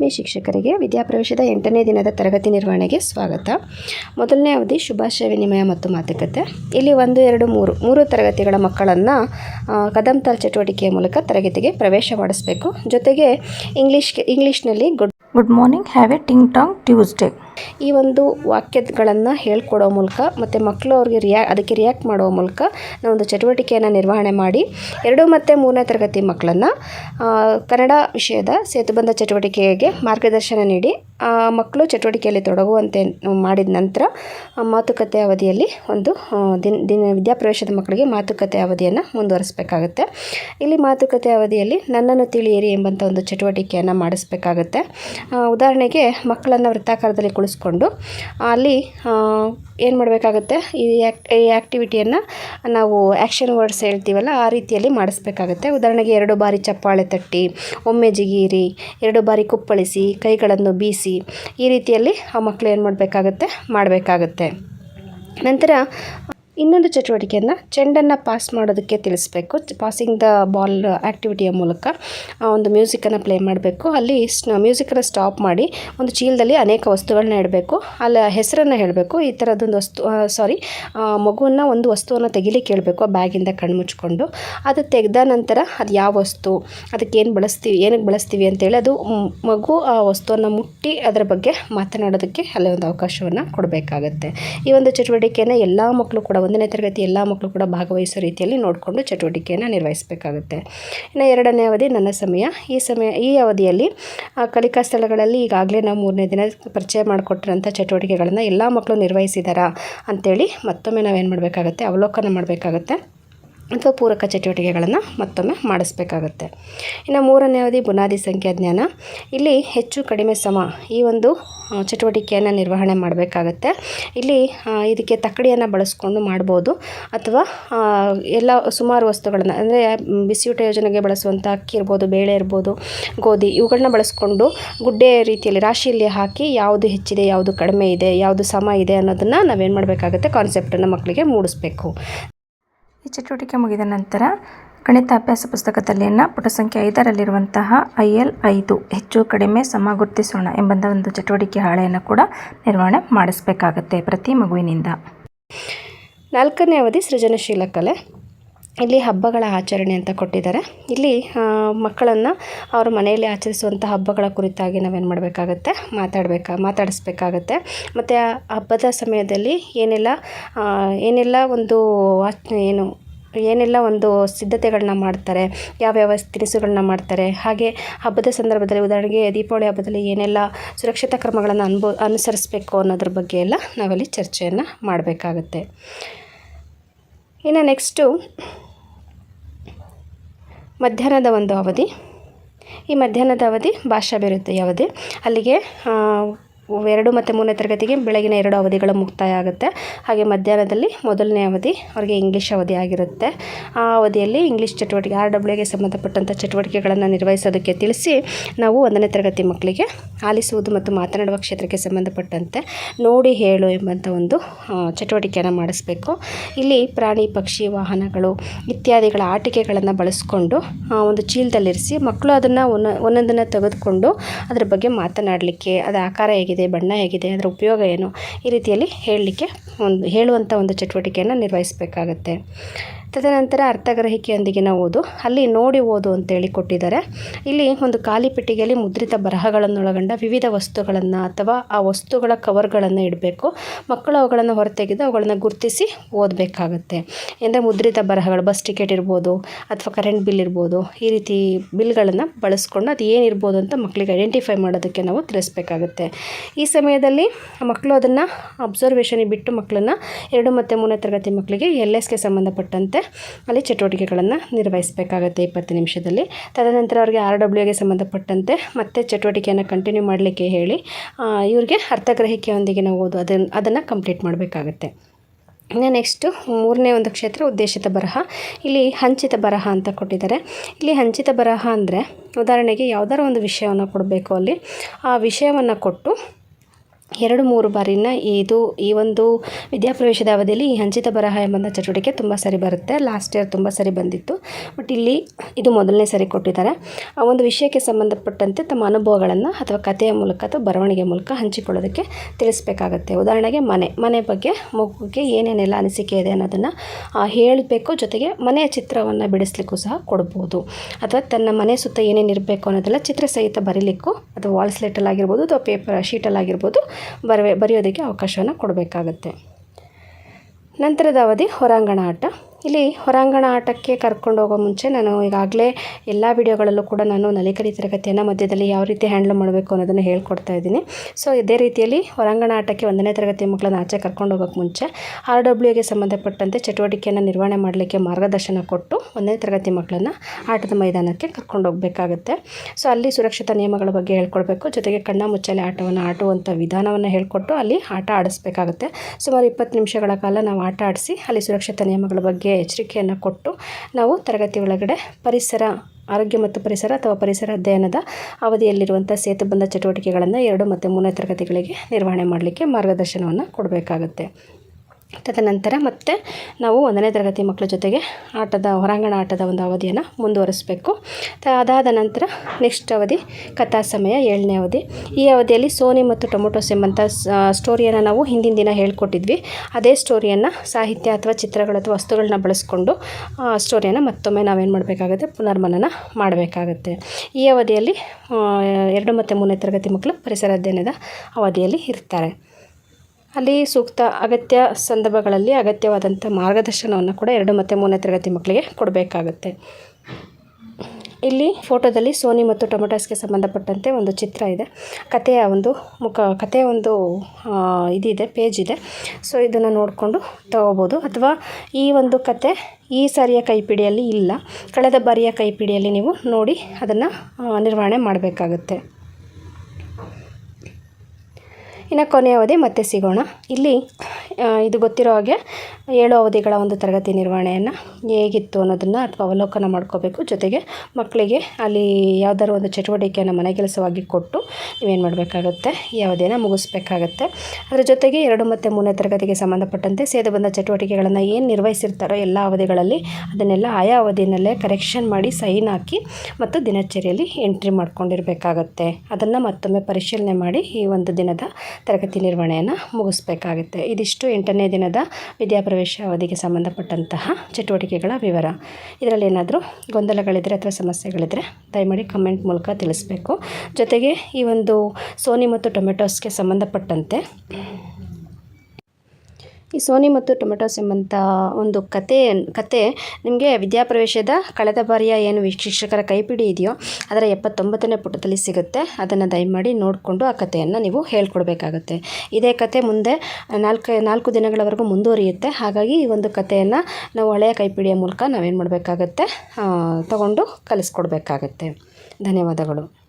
ಆತ್ಮೀಯ ಶಿಕ್ಷಕರಿಗೆ ವಿದ್ಯಾಪ್ರವೇಶದ ಎಂಟನೇ ದಿನದ ತರಗತಿ ನಿರ್ವಹಣೆಗೆ ಸ್ವಾಗತ. ಮೊದಲನೇ ಅವಧಿ ಶುಭಾಶಯ, ವಿನಿಮಯ ಮತ್ತು ಮಾತುಕತೆ. ಇಲ್ಲಿ ಒಂದು, ಎರಡು, ಮೂರು ಮೂರು ತರಗತಿಗಳ ಮಕ್ಕಳನ್ನು ಕದಂ ತಾಲ್ ಚಟುವಟಿಕೆಯ ಮೂಲಕ ತರಗತಿಗೆ ಪ್ರವೇಶ ಮಾಡಿಸಬೇಕು ಜೊತೆಗೆ ಇಂಗ್ಲೀಷ್ಗೆ, ಇಂಗ್ಲೀಷ್ನಲ್ಲಿ good good morning have a ting tong Tuesday ಈ ಒಂದು ವಾಕ್ಯಗಳನ್ನು ಹೇಳ್ಕೊಡೋ ಮೂಲಕ ಮತ್ತು ಮಕ್ಕಳು ಅವ್ರಿಗೆ ರಿಯಾ, ಅದಕ್ಕೆ ರಿಯಾಕ್ಟ್ ಮಾಡುವ ಮೂಲಕ ನಾವೊಂದು ಚಟುವಟಿಕೆಯನ್ನು ನಿರ್ವಹಣೆ ಮಾಡಿ, ಎರಡು ಮತ್ತು ಮೂರನೇ ತರಗತಿ ಮಕ್ಕಳನ್ನು ಕನ್ನಡ ವಿಷಯದ ಸೇತುಬಂಧ ಚಟುವಟಿಕೆಗೆ ಮಾರ್ಗದರ್ಶನ ನೀಡಿ ಮಕ್ಕಳು ಚಟುವಟಿಕೆಯಲ್ಲಿ ತೊಡಗುವಂತೆ ಮಾಡಿದ ನಂತರ ಮಾತುಕತೆ ಅವಧಿಯಲ್ಲಿ ಒಂದು ದಿನ ದಿನ ವಿದ್ಯಾಪ್ರವೇಶದ ಮಕ್ಕಳಿಗೆ ಮಾತುಕತೆ ಅವಧಿಯನ್ನು ಮುಂದುವರಿಸಬೇಕಾಗುತ್ತೆ. ಇಲ್ಲಿ ಮಾತುಕತೆ ಅವಧಿಯಲ್ಲಿ ನನ್ನನ್ನು ತಿಳಿಯಿರಿ ಎಂಬಂಥ ಒಂದು ಚಟುವಟಿಕೆಯನ್ನು ಮಾಡಿಸ್ಬೇಕಾಗುತ್ತೆ. ಉದಾಹರಣೆಗೆ ಮಕ್ಕಳನ್ನು ವೃತ್ತಾಕಾರದಲ್ಲಿ ಕುಳಿಸ್ಕೊಂಡು ಅಲ್ಲಿ ಏನು ಮಾಡಬೇಕಾಗುತ್ತೆ? ಈ ಈ ಆ್ಯಕ್ಟಿವಿಟಿಯನ್ನು ನಾವು ಆ್ಯಕ್ಷನ್ ವರ್ಡ್ಸ್ ಹೇಳ್ತೀವಲ್ಲ, ಆ ರೀತಿಯಲ್ಲಿ ಮಾಡಿಸ್ಬೇಕಾಗತ್ತೆ. ಉದಾಹರಣೆಗೆ ಎರಡು ಬಾರಿ ಚಪ್ಪಾಳೆ ತಟ್ಟಿ, ಒಮ್ಮೆ ಜಿಗೀರಿ, ಎರಡು ಬಾರಿ ಕುಪ್ಪಳಿಸಿ, ಕೈಗಳನ್ನು ಬೀಸಿ, ಈ ರೀತಿಯಲ್ಲಿ ಆ ಮಕ್ಕಳು ಏನು ಮಾಡಬೇಕಾಗುತ್ತೆ? ಮಾಡಬೇಕಾಗುತ್ತೆ. ನಂತರ ಇನ್ನೊಂದು ಚಟುವಟಿಕೆಯನ್ನು ಚೆಂಡನ್ನು ಪಾಸ್ ಮಾಡೋದಕ್ಕೆ ತಿಳಿಸ್ಬೇಕು. ಪಾಸಿಂಗ್ ದ ಬಾಲ್ ಆ್ಯಕ್ಟಿವಿಟಿಯ ಮೂಲಕ ಆ ಒಂದು ಮ್ಯೂಸಿಕನ್ನು ಪ್ಲೇ ಮಾಡಬೇಕು. ಅಲ್ಲಿ ಮ್ಯೂಸಿಕನ್ನು ಸ್ಟಾಪ್ ಮಾಡಿ ಒಂದು ಚೀಲದಲ್ಲಿ ಅನೇಕ ವಸ್ತುಗಳನ್ನ ಇಡಬೇಕು. ಅಲ್ಲಿ, ಹೆಸರನ್ನು ಹೇಳಬೇಕು. ಈ ಥರದೊಂದು ವಸ್ತು ಸಾರಿ ಮಗುವನ್ನು ಒಂದು ವಸ್ತುವನ್ನು ತೆಗಿಲಿಕ್ಕೆ ಹೇಳಬೇಕು, ಆ ಬ್ಯಾಗಿಂದ ಕಣ್ಮುಚ್ಕೊಂಡು ಅದು ತೆಗೆದ ನಂತರ ಅದು ಯಾವ ವಸ್ತು, ಅದಕ್ಕೆ ಏನು ಬಳಸ್ತೀವಿ ಏನಕ್ಕೆ ಬಳಸ್ತೀವಿ ಅಂತೇಳಿ ಅದು ಮಗು ಆ ವಸ್ತುವನ್ನು ಮುಟ್ಟಿ ಅದರ ಬಗ್ಗೆ ಮಾತನಾಡೋದಕ್ಕೆ ಅಲ್ಲಿ ಒಂದು ಅವಕಾಶವನ್ನು ಕೊಡಬೇಕಾಗತ್ತೆ. ಈ ಒಂದು ಚಟುವಟಿಕೆಯನ್ನು ಎಲ್ಲ ಮಕ್ಕಳು ಕೂಡ ಒಂದನೇ ತರಗತಿ ಎಲ್ಲ ಮಕ್ಕಳು ಕೂಡ ಭಾಗವಹಿಸೋ ರೀತಿಯಲ್ಲಿ ನೋಡಿಕೊಂಡು ಚಟುವಟಿಕೆಯನ್ನು ನಿರ್ವಹಿಸಬೇಕಾಗುತ್ತೆ. ಇನ್ನು ಎರಡನೇ ಅವಧಿ ನನ್ನ ಸಮಯ. ಈ ಸಮಯ, ಈ ಅವಧಿಯಲ್ಲಿ ಕಲಿಕಾ ಸ್ಥಳಗಳಲ್ಲಿ ಈಗಾಗಲೇ ನಾವು ಮೂರನೇ ದಿನ ಪರಿಚಯ ಮಾಡಿಕೊಟ್ಟಿರೋಂಥ ಚಟುವಟಿಕೆಗಳನ್ನು ಎಲ್ಲ ಮಕ್ಕಳು ನಿರ್ವಹಿಸಿದಾರಾ ಅಂಥೇಳಿ ಮತ್ತೊಮ್ಮೆ ನಾವೇನು ಮಾಡಬೇಕಾಗತ್ತೆ? ಅವಲೋಕನ ಮಾಡಬೇಕಾಗತ್ತೆ. ಅಥವಾ ಪೂರಕ ಚಟುವಟಿಕೆಗಳನ್ನು ಮತ್ತೊಮ್ಮೆ ಮಾಡಿಸ್ಬೇಕಾಗತ್ತೆ. ಇನ್ನು ಮೂರನೇ ಅವಧಿ ಬುನಾದಿ ಸಂಖ್ಯಾಜ್ಞಾನ ಇಲ್ಲಿ ಹೆಚ್ಚು ಕಡಿಮೆ ಸಮ ಈ ಒಂದು ಚಟುವಟಿಕೆಯನ್ನು ನಿರ್ವಹಣೆ ಮಾಡಬೇಕಾಗತ್ತೆ. ಇಲ್ಲಿ ಇದಕ್ಕೆ ತಕ್ಕಡಿಯನ್ನು ಬಳಸ್ಕೊಂಡು ಮಾಡ್ಬೋದು. ಅಥವಾ ಎಲ್ಲ ಸುಮಾರು ವಸ್ತುಗಳನ್ನು, ಅಂದರೆ ಬಿಸಿಯೂಟ ಯೋಜನೆಗೆ ಬಳಸುವಂಥ ಅಕ್ಕಿ ಇರ್ಬೋದು, ಬೇಳೆ ಇರ್ಬೋದು, ಗೋಧಿ ಇವುಗಳನ್ನ ಬಳಸ್ಕೊಂಡು ಗುಡ್ಡೆ ರೀತಿಯಲ್ಲಿ ರಾಶಿಯಲ್ಲಿ ಹಾಕಿ ಯಾವುದು ಹೆಚ್ಚಿದೆ, ಯಾವುದು ಕಡಿಮೆ ಇದೆ, ಯಾವುದು ಸಮ ಇದೆ ಅನ್ನೋದನ್ನು ನಾವೇನು ಮಾಡಬೇಕಾಗುತ್ತೆ ಕಾನ್ಸೆಪ್ಟನ್ನು ಮಕ್ಕಳಿಗೆ ಮೂಡಿಸ್ಬೇಕು. ಈ ಚಟುವಟಿಕೆ ಮುಗಿದ ನಂತರ ಗಣಿತ ಅಭ್ಯಾಸ ಪುಸ್ತಕದಲ್ಲಿನ ಪುಟ ಸಂಖ್ಯೆ ಐದರಲ್ಲಿರುವಂತಹ ಐ ಎಲ್ ಐದು ಹೆಚ್ಚು ಕಡಿಮೆ ಸಮ ಗುರುತಿಸೋಣ ಎಂಬಂಥ ಒಂದು ಚಟುವಟಿಕೆ ಹಾಳೆಯನ್ನು ಕೂಡ ನಿರ್ವಹಣೆ ಮಾಡಿಸಬೇಕಾಗತ್ತೆ ಪ್ರತಿ ಮಗುವಿನಿಂದ. ನಾಲ್ಕನೇ ಅವಧಿ ಸೃಜನಶೀಲ ಕಲೆ. ಇಲ್ಲಿ ಹಬ್ಬಗಳ ಆಚರಣೆ ಅಂತ ಕೊಟ್ಟಿದ್ದಾರೆ. ಇಲ್ಲಿ ಮಕ್ಕಳನ್ನು ಅವ್ರ ಮನೆಯಲ್ಲಿ ಆಚರಿಸುವಂಥ ಹಬ್ಬಗಳ ಕುರಿತಾಗಿ ನಾವೇನು ಮಾಡಬೇಕಾಗತ್ತೆ? ಮಾತಾಡಬೇಕಾ, ಮಾತಾಡಿಸ್ಬೇಕಾಗತ್ತೆ. ಮತ್ತು ಹಬ್ಬದ ಸಮಯದಲ್ಲಿ ಏನೆಲ್ಲ ಏನೆಲ್ಲ ಒಂದು ಏನು, ಏನೆಲ್ಲ ಒಂದು ಸಿದ್ಧತೆಗಳನ್ನ ಮಾಡ್ತಾರೆ, ಯಾವ್ಯಾವ ತಿನಿಸುಗಳನ್ನ ಮಾಡ್ತಾರೆ, ಹಾಗೆ ಹಬ್ಬದ ಸಂದರ್ಭದಲ್ಲಿ ಉದಾಹರಣೆಗೆ ದೀಪಾವಳಿ ಹಬ್ಬದಲ್ಲಿ ಏನೆಲ್ಲ ಸುರಕ್ಷತಾ ಕ್ರಮಗಳನ್ನು ಅನುಭವ ಅನುಸರಿಸಬೇಕು ಅನ್ನೋದ್ರ ಬಗ್ಗೆ ಎಲ್ಲ ನಾವಲ್ಲಿ ಚರ್ಚೆಯನ್ನು ಮಾಡಬೇಕಾಗತ್ತೆ. ಇನ್ನು ನೆಕ್ಸ್ಟು ಮಧ್ಯಾಹ್ನದ ಒಂದು ಅವಧಿ. ಈ ಮಧ್ಯಾಹ್ನದ ಅವಧಿ ಭಾಷಾಭಿವೃದ್ಧಿ ಅವಧಿ. ಅಲ್ಲಿಗೆ ಎರಡು ಮತ್ತು ಮೂರನೇ ತರಗತಿಗೆ ಬೆಳಗಿನ ಎರಡು ಅವಧಿಗಳು ಮುಕ್ತಾಯ ಆಗುತ್ತೆ. ಹಾಗೆ ಮಧ್ಯಾಹ್ನದಲ್ಲಿ ಮೊದಲನೇ ಅವಧಿ ಅವರಿಗೆ ಇಂಗ್ಲೀಷ್ ಅವಧಿ ಆಗಿರುತ್ತೆ. ಆ ಅವಧಿಯಲ್ಲಿ ಇಂಗ್ಲೀಷ್ ಚಟುವಟಿಕೆ ಆರ್ ಡಬ್ಲ್ಯೂಗೆ ಸಂಬಂಧಪಟ್ಟಂಥ ಚಟುವಟಿಕೆಗಳನ್ನು ನಿರ್ವಹಿಸೋದಕ್ಕೆ ತಿಳಿಸಿ ನಾವು ಒಂದನೇ ತರಗತಿ ಮಕ್ಕಳಿಗೆ ಆಲಿಸುವುದು ಮತ್ತು ಮಾತನಾಡುವ ಕ್ಷೇತ್ರಕ್ಕೆ ಸಂಬಂಧಪಟ್ಟಂತೆ ನೋಡಿ, ಹೇಳು ಎಂಬಂಥ ಒಂದು ಚಟುವಟಿಕೆಯನ್ನು ಮಾಡಿಸ್ಬೇಕು. ಇಲ್ಲಿ ಪ್ರಾಣಿ, ಪಕ್ಷಿ, ವಾಹನಗಳು ಇತ್ಯಾದಿಗಳ ಆಟಿಕೆಗಳನ್ನು ಬಳಸ್ಕೊಂಡು ಒಂದು ಚೀಲದಲ್ಲಿರಿಸಿ ಮಕ್ಕಳು ಅದನ್ನು ಒಂದೊ ಒಂದೊಂದನ್ನು ತೆಗೆದುಕೊಂಡು ಅದರ ಬಗ್ಗೆ ಮಾತನಾಡಲಿಕ್ಕೆ, ಅದು ಆಕಾರ ಹೇಗಿದೆ ಬಣ್ಣ ಹೇಗಿದೆ ಅದರ ಉಪಯೋಗ ಏನು? ಈ ರೀತಿಯಲ್ಲಿ ಹೇಳಲಿಕ್ಕೆ ಒಂದು ಹೇಳುವಂಥ ಒಂದು ಚಟುವಟಿಕೆಯನ್ನು ನಿರ್ವಹಿಸಬೇಕಾಗತ್ತೆ. ತದನಂತರ ಅರ್ಥಗ್ರಹಿಕೆಯೊಂದಿಗಿನ ಓದು. ಅಲ್ಲಿ ನೋಡಿ ಓದು ಅಂತೇಳಿ ಕೊಟ್ಟಿದ್ದಾರೆ. ಇಲ್ಲಿ ಒಂದು ಖಾಲಿ ಪೆಟ್ಟಿಗೆಯಲ್ಲಿ ಮುದ್ರಿತ ಬರಹಗಳನ್ನೊಳಗೊಂಡ ವಿವಿಧ ವಸ್ತುಗಳನ್ನು ಅಥವಾ ಆ ವಸ್ತುಗಳ ಕವರ್ಗಳನ್ನು ಇಡಬೇಕು. ಮಕ್ಕಳು ಅವುಗಳನ್ನು ಹೊರತೆಗೆದು ಅವುಗಳನ್ನು ಗುರುತಿಸಿ ಓದಬೇಕಾಗತ್ತೆ. ಎಂದರೆ ಮುದ್ರಿತ ಬರಹಗಳು, ಬಸ್ ಟಿಕೆಟ್ ಇರ್ಬೋದು ಅಥವಾ ಕರೆಂಟ್ ಬಿಲ್ ಇರ್ಬೋದು, ಈ ರೀತಿ ಬಿಲ್ಗಳನ್ನು ಬಳಸ್ಕೊಂಡು ಅದು ಏನಿರ್ಬೋದು ಅಂತ ಮಕ್ಕಳಿಗೆ ಐಡೆಂಟಿಫೈ ಮಾಡೋದಕ್ಕೆ ನಾವು ತಿಳಿಸ್ಬೇಕಾಗುತ್ತೆ. ಈ ಸಮಯದಲ್ಲಿ ಮಕ್ಕಳು ಅದನ್ನು ಅಬ್ಸರ್ವೇಷನಿಗೆ ಬಿಟ್ಟು ಮಕ್ಕಳನ್ನು ಎರಡು ಮತ್ತು ಮೂರನೇ ತರಗತಿ ಮಕ್ಕಳಿಗೆ ಎಲ್ ಎಸ್ಗೆ ಸಂಬಂಧಪಟ್ಟಂತೆ ಅಲ್ಲಿ ಚಟುವಟಿಕೆಗಳನ್ನು ನಿರ್ವಹಿಸಬೇಕಾಗತ್ತೆ ಇಪ್ಪತ್ತು ನಿಮಿಷದಲ್ಲಿ. ತದನಂತರ ಅವರಿಗೆ ಆರ್ ಡಬ್ಲ್ಯೂಗೆ ಸಂಬಂಧಪಟ್ಟಂತೆ ಮತ್ತೆ ಚಟುವಟಿಕೆಯನ್ನು ಕಂಟಿನ್ಯೂ ಮಾಡಲಿಕ್ಕೆ ಹೇಳಿ ಇವ್ರಿಗೆ ಅರ್ಥಗ್ರಹಿಕೆಯೊಂದಿಗೆ ನಾವು ಓದು ಅದನ್ನು ಅದನ್ನು ಕಂಪ್ಲೀಟ್ ಮಾಡಬೇಕಾಗತ್ತೆ. ಇನ್ನು ನೆಕ್ಸ್ಟು ಮೂರನೇ ಒಂದು ಕ್ಷೇತ್ರ ಉದ್ದೇಶಿತ ಬರಹ. ಇಲ್ಲಿ ಹಂಚಿತ ಬರಹ ಅಂತ ಕೊಟ್ಟಿದ್ದಾರೆ. ಇಲ್ಲಿ ಹಂಚಿತ ಬರಹ ಅಂದರೆ ಉದಾಹರಣೆಗೆ ಯಾವುದಾದ್ರು ಒಂದು ವಿಷಯವನ್ನು ಕೊಡಬೇಕು ಅಲ್ಲಿ. ಆ ವಿಷಯವನ್ನು ಕೊಟ್ಟು ಎರಡು ಮೂರು ಬಾರಿನ ಇದು ಈ ಒಂದು ವಿದ್ಯಾಪ್ರವೇಶದ ಅವಧಿಯಲ್ಲಿ ಈ ಹಂಚಿತ ಬರಹ ಎಂಬಂಥ ಚಟುವಟಿಕೆ ತುಂಬ ಸರಿ ಬರುತ್ತೆ. ಲಾಸ್ಟ್ ಇಯರ್ ತುಂಬ ಸರಿ ಬಂದಿತ್ತು. ಬಟ್ ಇಲ್ಲಿ ಇದು ಮೊದಲನೇ ಸರಿ ಕೊಟ್ಟಿದ್ದಾರೆ. ಆ ಒಂದು ವಿಷಯಕ್ಕೆ ಸಂಬಂಧಪಟ್ಟಂತೆ ತಮ್ಮ ಅನುಭವಗಳನ್ನು ಅಥವಾ ಕಥೆಯ ಮೂಲಕ ಅಥವಾ ಬರವಣಿಗೆ ಮೂಲಕ ಹಂಚಿಕೊಳ್ಳೋದಕ್ಕೆ ತಿಳಿಸ್ಬೇಕಾಗತ್ತೆ. ಉದಾಹರಣೆಗೆ ಮನೆ ಮನೆ ಬಗ್ಗೆ, ಮಗುಗೆ ಏನೇನೆಲ್ಲ ಅನಿಸಿಕೆ ಇದೆ ಅನ್ನೋದನ್ನು ಹೇಳಬೇಕು. ಜೊತೆಗೆ ಮನೆಯ ಚಿತ್ರವನ್ನು ಬಿಡಿಸ್ಲಿಕ್ಕೂ ಸಹ ಕೊಡ್ಬೋದು. ಅಥವಾ ತನ್ನ ಮನೆ ಸುತ್ತ ಏನೇನು ಇರಬೇಕು ಅನ್ನೋದೆಲ್ಲ ಚಿತ್ರ ಸಹಿತ ಬರೀಲಿಕ್ಕೂ ಅಥವಾ ವಾಲ್ ಸ್ಲೇಟಲ್ಲಿ ಆಗಿರ್ಬೋದು ಅಥವಾ ಪೇಪರ್ ಶೀಟಲ್ಲಿ ಆಗಿರ್ಬೋದು ಬರವೆ ಬರೆಯೋದಕ್ಕೆ ಅವಕಾಶವನ್ನು ಕೊಡಬೇಕಾಗತ್ತೆ. ನಂತರದ ಅವಧಿ ಹೊರಾಂಗಣ ಆಟ. ಇಲ್ಲಿ ಹೊರಾಂಗಣ ಆಟಕ್ಕೆ ಕರ್ಕೊಂಡು ಹೋಗೋ ಮುಂಚೆ ನಾನು ಈಗಾಗಲೇ ಎಲ್ಲ ವಿಡಿಯೋಗಳಲ್ಲೂ ಕೂಡ ನಾನು ನಲಿಕಲಿ ತರಗತಿಯನ್ನು ಮಧ್ಯದಲ್ಲಿ ಯಾವ ರೀತಿ ಹ್ಯಾಂಡಲ್ ಮಾಡಬೇಕು ಅನ್ನೋದನ್ನು ಹೇಳ್ಕೊಡ್ತಾ ಇದ್ದೀನಿ. ಸೊ ಇದೇ ರೀತಿಯಲ್ಲಿ ಹೊರಾಂಗಣ ಆಟಕ್ಕೆ ಒಂದನೇ ತರಗತಿ ಮಕ್ಕಳನ್ನ ಆಚೆ ಕರ್ಕೊಂಡು ಹೋಗೋಕ್ಕೆ ಮುಂಚೆ ಆರ್ ಡಬ್ಲ್ಯೂಗೆ ಸಂಬಂಧಪಟ್ಟಂತೆ ಚಟುವಟಿಕೆಯನ್ನು ನಿರ್ವಹಣೆ ಮಾಡಲಿಕ್ಕೆ ಮಾರ್ಗದರ್ಶನ ಕೊಟ್ಟು ಒಂದನೇ ತರಗತಿ ಮಕ್ಕಳನ್ನು ಆಟದ ಮೈದಾನಕ್ಕೆ ಕರ್ಕೊಂಡು ಹೋಗಬೇಕಾಗುತ್ತೆ. ಸೊ ಅಲ್ಲಿ ಸುರಕ್ಷತಾ ನಿಯಮಗಳ ಬಗ್ಗೆ ಹೇಳ್ಕೊಡ್ಬೇಕು. ಜೊತೆಗೆ ಕಣ್ಣ ಮುಚ್ಚಾಲೆ ಆಟವನ್ನು ಆಡುವಂಥ ವಿಧಾನವನ್ನು ಹೇಳ್ಕೊಟ್ಟು ಅಲ್ಲಿ ಆಟ ಆಡಿಸ್ಬೇಕಾಗುತ್ತೆ. ಸುಮಾರು ಇಪ್ಪತ್ತು ನಿಮಿಷಗಳ ಕಾಲ ನಾವು ಆಟ ಆಡಿಸಿ ಅಲ್ಲಿ ಸುರಕ್ಷತಾ ನಿಯಮಗಳ ಬಗ್ಗೆ ಎಚ್ಚರಿಕೆಯನ್ನು ಕೊಟ್ಟು ನಾವು ತರಗತಿ ಒಳಗಡೆ ಪರಿಸರ, ಆರೋಗ್ಯ ಮತ್ತು ಪರಿಸರ ಅಥವಾ ಪರಿಸರ ಅಧ್ಯಯನದ ಅವಧಿಯಲ್ಲಿರುವಂಥ ಸೇತುಬಂಧ ಚಟುವಟಿಕೆಗಳನ್ನು ಎರಡು ಮತ್ತು ಮೂರನೇ ತರಗತಿಗಳಿಗೆ ನಿರ್ವಹಣೆ ಮಾಡಲಿಕ್ಕೆ ಮಾರ್ಗದರ್ಶನವನ್ನು ಕೊಡಬೇಕಾಗುತ್ತೆ. ತದನಂತರ ಮತ್ತೆ ನಾವು ಒಂದನೇ ತರಗತಿ ಮಕ್ಕಳ ಜೊತೆಗೆ ಆಟದ, ಹೊರಾಂಗಣ ಆಟದ ಒಂದು ಅವಧಿಯನ್ನು ಮುಂದುವರಿಸಬೇಕು. ಅದಾದ ನಂತರ ನೆಕ್ಸ್ಟ್ ಅವಧಿ ಕಥಾ ಸಮಯ ಏಳನೇ ಅವಧಿ. ಈ ಅವಧಿಯಲ್ಲಿ ಸೋನಿ ಮತ್ತು ಟೊಮೊಟೊ ಸೆಮ್ ಅಂತ ಸ್ಟೋರಿಯನ್ನು ನಾವು ಹಿಂದಿನ ದಿನ ಹೇಳ್ಕೊಟ್ಟಿದ್ವಿ. ಅದೇ ಸ್ಟೋರಿಯನ್ನು ಸಾಹಿತ್ಯ ಅಥವಾ ಚಿತ್ರಗಳು ಅಥವಾ ವಸ್ತುಗಳನ್ನ ಬಳಸ್ಕೊಂಡು ಸ್ಟೋರಿಯನ್ನು ಮತ್ತೊಮ್ಮೆ ನಾವೇನು ಮಾಡಬೇಕಾಗುತ್ತೆ? ಪುನರ್ಮನನ ಮಾಡಬೇಕಾಗುತ್ತೆ. ಈ ಅವಧಿಯಲ್ಲಿ ಎರಡು ಮತ್ತು ಮೂರನೇ ತರಗತಿ ಮಕ್ಕಳು ಪರಿಸರ ಅಧ್ಯಯನದ ಅವಧಿಯಲ್ಲಿ ಇರ್ತಾರೆ. ಅಲ್ಲಿ ಸೂಕ್ತ ಅಗತ್ಯ ಸಂದರ್ಭಗಳಲ್ಲಿ ಅಗತ್ಯವಾದಂಥ ಮಾರ್ಗದರ್ಶನವನ್ನು ಕೂಡ ಎರಡು ಮತ್ತು ಮೂರನೇ ತರಗತಿ ಮಕ್ಕಳಿಗೆ ಕೊಡಬೇಕಾಗುತ್ತೆ. ಇಲ್ಲಿ ಫೋಟೋದಲ್ಲಿ ಸೋನಿ ಮತ್ತು ಟೊಮೆಟೋಸ್ಗೆ ಸಂಬಂಧಪಟ್ಟಂತೆ ಒಂದು ಚಿತ್ರ ಇದೆ. ಕಥೆಯ ಒಂದು ಮುಖ, ಕಥೆಯ ಒಂದು ಇದಿದೆ, ಪೇಜ್ ಇದೆ. ಸೊ, ಇದನ್ನು ನೋಡಿಕೊಂಡು ತಗೋಬೋದು. ಅಥವಾ ಈ ಒಂದು ಕತೆ ಈ ಸಾರಿಯ ಕೈಪಿಡಿಯಲ್ಲಿ ಇಲ್ಲ. ಕಳೆದ ಬಾರಿಯ ಕೈಪಿಡಿಯಲ್ಲಿ ನೀವು ನೋಡಿ ಅದನ್ನು ನಿರ್ವಹಣೆ ಮಾಡಬೇಕಾಗುತ್ತೆ. ಇನ್ನು ಕೊನೆಯ ಅವಧಿ ಮತ್ತೆ ಸಿಗೋಣ. ಇಲ್ಲಿ ಇದು ಗೊತ್ತಿರೋ ಹಾಗೆ ಏಳು ಅವಧಿಗಳ ಒಂದು ತರಗತಿ ನಿರ್ವಹಣೆಯನ್ನು ಹೇಗಿತ್ತು ಅನ್ನೋದನ್ನು ಅಥವಾ ಅವಲೋಕನ ಮಾಡ್ಕೋಬೇಕು. ಜೊತೆಗೆ ಮಕ್ಕಳಿಗೆ ಅಲ್ಲಿ ಯಾವ್ದಾದ್ರು ಒಂದು ಚಟುವಟಿಕೆಯನ್ನು ಮನೆಗೆಲಸವಾಗಿ ಕೊಟ್ಟು ನೀವೇನು ಮಾಡಬೇಕಾಗುತ್ತೆ, ಈ ಅವಧಿಯನ್ನು ಮುಗಿಸ್ಬೇಕಾಗತ್ತೆ. ಅದರ ಜೊತೆಗೆ ಎರಡು ಮತ್ತು ಮೂರನೇ ತರಗತಿಗೆ ಸಂಬಂಧಪಟ್ಟಂತೆ ಸೇದು ಬಂದ ಚಟುವಟಿಕೆಗಳನ್ನು ಏನು ನಿರ್ವಹಿಸಿರ್ತಾರೋ ಎಲ್ಲ ಅವಧಿಗಳಲ್ಲಿ ಅದನ್ನೆಲ್ಲ ಆಯಾ ಅವಧಿನಲ್ಲೇ ಕರೆಕ್ಷನ್ ಮಾಡಿ ಸೈನ್ ಹಾಕಿ ಮತ್ತು ದಿನಚರಿಯಲ್ಲಿ ಎಂಟ್ರಿ ಮಾಡ್ಕೊಂಡಿರಬೇಕಾಗತ್ತೆ. ಅದನ್ನು ಮತ್ತೊಮ್ಮೆ ಪರಿಶೀಲನೆ ಮಾಡಿ ಈ ಒಂದು ದಿನದ ತರಗತಿ ನಿರ್ವಹಣೆಯನ್ನು ಮುಗಿಸ್ಬೇಕಾಗುತ್ತೆ. ಇದಿಷ್ಟು ಎಂಟನೇ ದಿನದ ವಿದ್ಯಾಪ್ರವೇಶ ಅವಧಿಗೆ ಸಂಬಂಧಪಟ್ಟಂತಹ ಚಟುವಟಿಕೆಗಳ ವಿವರ. ಇದರಲ್ಲಿ ಏನಾದರೂ ಗೊಂದಲಗಳಿದ್ದರೆ ಅಥವಾ ಸಮಸ್ಯೆಗಳಿದ್ದರೆ ದಯಮಾಡಿ ಕಮೆಂಟ್ ಮೂಲಕ ತಿಳಿಸ್ಬೇಕು. ಜೊತೆಗೆ ಈ ಒಂದು ಸೋನಿ ಮತ್ತು ಟೊಮೆಟೊಸ್ಗೆ ಸಂಬಂಧಪಟ್ಟಂತೆ ಈ ಸೋನಿ ಮತ್ತು ಟೊಮೆಟೊಸ್ ಎಂಬಂಥ ಒಂದು ಕತೆ ಕತೆ ನಿಮಗೆ ವಿದ್ಯಾಪ್ರವೇಶದ ಕಳೆದ ಬಾರಿಯ ಏನು ವೀಕ್ಷಕರ ಕೈಪಿಡಿ ಇದೆಯೋ ಅದರ ಎಪ್ಪತ್ತೊಂಬತ್ತನೇ ಪುಟದಲ್ಲಿ ಸಿಗುತ್ತೆ. ಅದನ್ನು ದಯಮಾಡಿ ನೋಡಿಕೊಂಡು ಆ ಕಥೆಯನ್ನು ನೀವು ಹೇಳ್ಕೊಡ್ಬೇಕಾಗತ್ತೆ. ಇದೇ ಕತೆ ಮುಂದೆ ನಾಲ್ಕು ನಾಲ್ಕು ದಿನಗಳವರೆಗೂ ಮುಂದುವರಿಯುತ್ತೆ. ಹಾಗಾಗಿ ಈ ಒಂದು ಕಥೆಯನ್ನು ನಾವು ಹಳೆಯ ಕೈಪಿಡಿಯ ಮೂಲಕ ನಾವೇನು ಮಾಡಬೇಕಾಗತ್ತೆ? ತಗೊಂಡು ಕಲಿಸ್ಕೊಡ್ಬೇಕಾಗತ್ತೆ. ಧನ್ಯವಾದಗಳು.